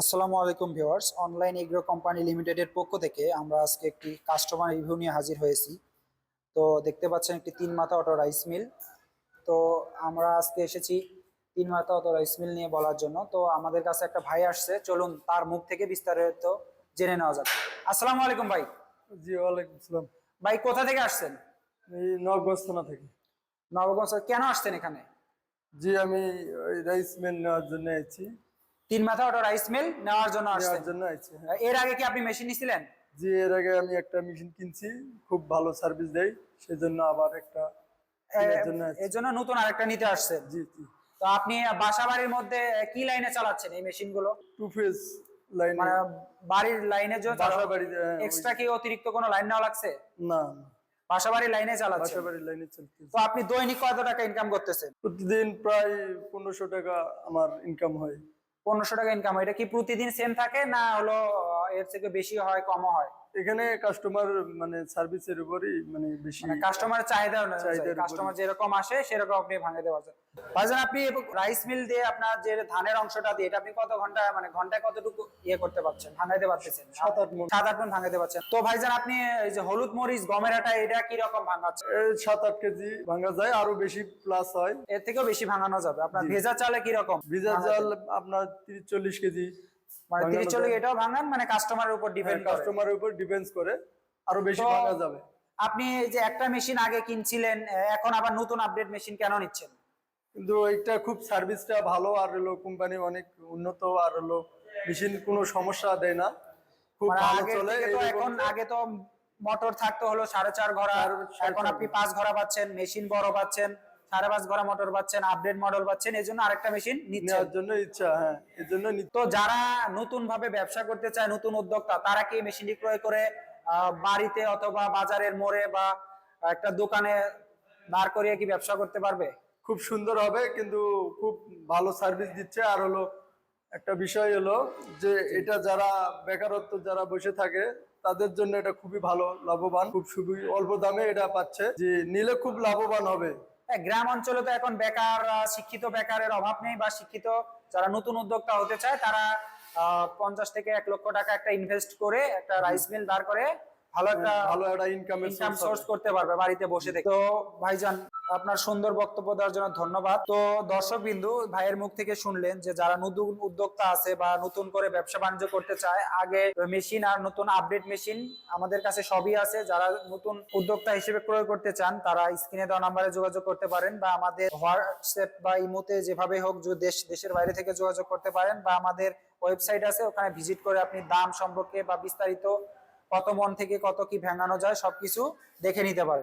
আসসালামু আলাইকুম viewers. Online agro company লিমিটেডের পক্ষ থেকে আমরা আজকে একটি কাস্টমার রিভিউ নিয়ে হাজির হয়েছি। তো দেখতে পাচ্ছেন একটি তিন মাথা অটো রাইস মিল তো আমরা আজকে এসেছি তিন মাথা অটো রাইস মিল নিয়ে বলার জন্য। তো আমাদের কাছে একটা ভাই আসছে চলুন তার মুখ থেকে বিস্তারিত জেনে নেওয়া যাক। আসসালামু আলাইকুম ভাই। জি ওয়ালাইকুম আসসালাম। ভাই কোথা থেকে আসছেন? এই নবগঞ্জ থানা থেকে। নবগঞ্জ কেন আসছেন এখানে? জি আমি ওই রাইস মিল নেওয়ার জন্য আইছি তিন মাথা অটো রাইস মিল নেওয়ার জন্য আসছেন জন্য আইছি হ্যাঁ। এর আগে কি আপনি মেশিন নিছিলেন? জি এর আগে আমি একটা মেশিন কিনছি খুব ভালো সার্ভিস দেয় সেজন্য আবার একটা। এর জন্য নতুন আরেকটা নিতে আসছেন জি জি। তো আপনি বাসা বাড়ির মধ্যে কি লাইনে চালাচ্ছেন এই মেশিনগুলো? টু ফেজ লাইন মানে বাড়ির লাইনের জন্য বাসা হ্যাঁ, এক্সট্রা কি অতিরিক্ত কোনো লাইন নেওয়া লাগছে? না বাসা বাড়ির লাইনে চালাচ্ছেন? বাসা বাড়ির লাইনে তো আপনি দৈনিক কত টাকা ইনকাম করতেছেন? প্রতিদিন প্রায় পনেরোশো টাকা আমার ইনকাম হয়। পনেরোশো টাকা ইনকাম এটা কি প্রতিদিন সেম থাকে না হলো এর থেকে বেশি হয় কমও হয়। এখানে কাস্টমার মানে সার্ভিসের উপরই মানে বেশি কাস্টমার চাহিদা কাস্টমার যেরকম আসে সেরকম আপনি ভাঙাতে পারছেন ভাইজান আপনি রাইস মিল দিয়ে আপনার যে ধানের অংশটা দিয়ে এটা আপনি কত ঘণ্টা মানে ঘন্টায় কতটুকু ইয়ে করতে পারছেন ভাঙাইতে পারতেছেন? সাত আট মণ। সাত আট মন ভাঙাতে পারছেন। তো ভাইজান আপনি এই যে হলুদ মরিচ গমের আটা এটা কি রকম ভাঙাচ্ছেন এই সাত আট কেজি ভাঙা যায় আরও বেশি প্লাস হয়। এর থেকেও বেশি ভাঙানো যাবে। আপনার ভেজা চালে কি রকম ভিজা চাল আপনার তিরিশ চল্লিশ কেজি। মানে ভাঙানো তিরিশ চল্লিশ যায়। এটাও ভাঙান মানে কাস্টমারের উপর ডিপেন্ড করে। কাস্টমারের উপর ডিপেন্ডস করে আরও বেশি ভাঙা যাবে। আপনি যে একটা মেশিন আগে কিনছিলেন এখন আবার নতুন আপডেট মেশিন কেন নিচ্ছেন? কিন্তু এটা খুব সার্ভিসটা ভালো আর হলো কোম্পানি অনেক উন্নত আর হলো মেশিন কোনো সমস্যা দেয় না। খুব মানে ভালো চলে এখন আগে তো মোটর থাকতো হলো সাড়ে চার ঘোড়া এখন আপনি পাঁচ ঘোড়া পাচ্ছেন মেশিন বড় পাচ্ছেন। সাড়ে পাঁচ ঘোড়া মোটর পাচ্ছেন আপডেট মডেল পাচ্ছেন এই জন্য আরেকটা মেশিন নেওয়ার জন্য ইচ্ছা হ্যাঁ এর জন্য তো যারা নতুন ভাবে ব্যবসা করতে চায় নতুন উদ্যোক্তা তারা কি মেশিনটি ক্রয় করে বাড়িতে অথবা বাজারের মোড়ে বা একটা দোকানে দাঁড় করিয়ে কি ব্যবসা করতে পারবে? খুব সুন্দর হবে কিন্তু খুব ভালো সার্ভিস দিচ্ছে। আর হলো একটা বিষয় হলো যে এটা যারা বেকারত্ব যারা বসে থাকে তাদের জন্য এটা খুবই ভালো লাভবান। খুব খুবই অল্প দামে এটা পাচ্ছে। যে নিলে খুব লাভবান হবে। গ্রাম অঞ্চলে তো এখন বেকার শিক্ষিত বেকারের অভাব নেই বা শিক্ষিত যারা নতুন উদ্যোক্তা হতে চায় তারা আহ, পঞ্চাশ থেকে এক লক্ষ টাকা একটা ইনভেস্ট করে একটা রাইস মিল দাঁড় করে ভালো একটা ভালো একটা ইনকাম সোর্স করতে পারবে বাড়িতে বসে থেকে। তো ভাইজান আপনার সুন্দর বক্তব্য দেওয়ার জন্য ধন্যবাদ। তো দর্শক বিন্দু ভাইয়ের মুখ থেকে শুনলেন যে যারা নতুন উদ্যোক্তা আছে বা নতুন করে ব্যবসা বাণিজ্য করতে চায়, আগে মেশিন আর নতুন আপডেট মেশিন আমাদের কাছে সবই আছে। যারা নতুন উদ্যোক্তা হিসেবে ক্রয় করতে চান, তারা স্ক্রিনে দেওয়া নাম্বারে যোগাযোগ করতে পারেন বা আমাদের হোয়াটসঅ্যাপ বা ইমোতে যেভাবে হোক দেশ, দেশের বাইরে থেকে যোগাযোগ করতে পারেন বা আমাদের ওয়েবসাইট আছে, ওখানে ভিজিট করে আপনি দাম সম্পর্কে বা বিস্তারিত কত মন থেকে কত কি ভেঙানো যায় সবকিছু দেখে নিতে পারেন।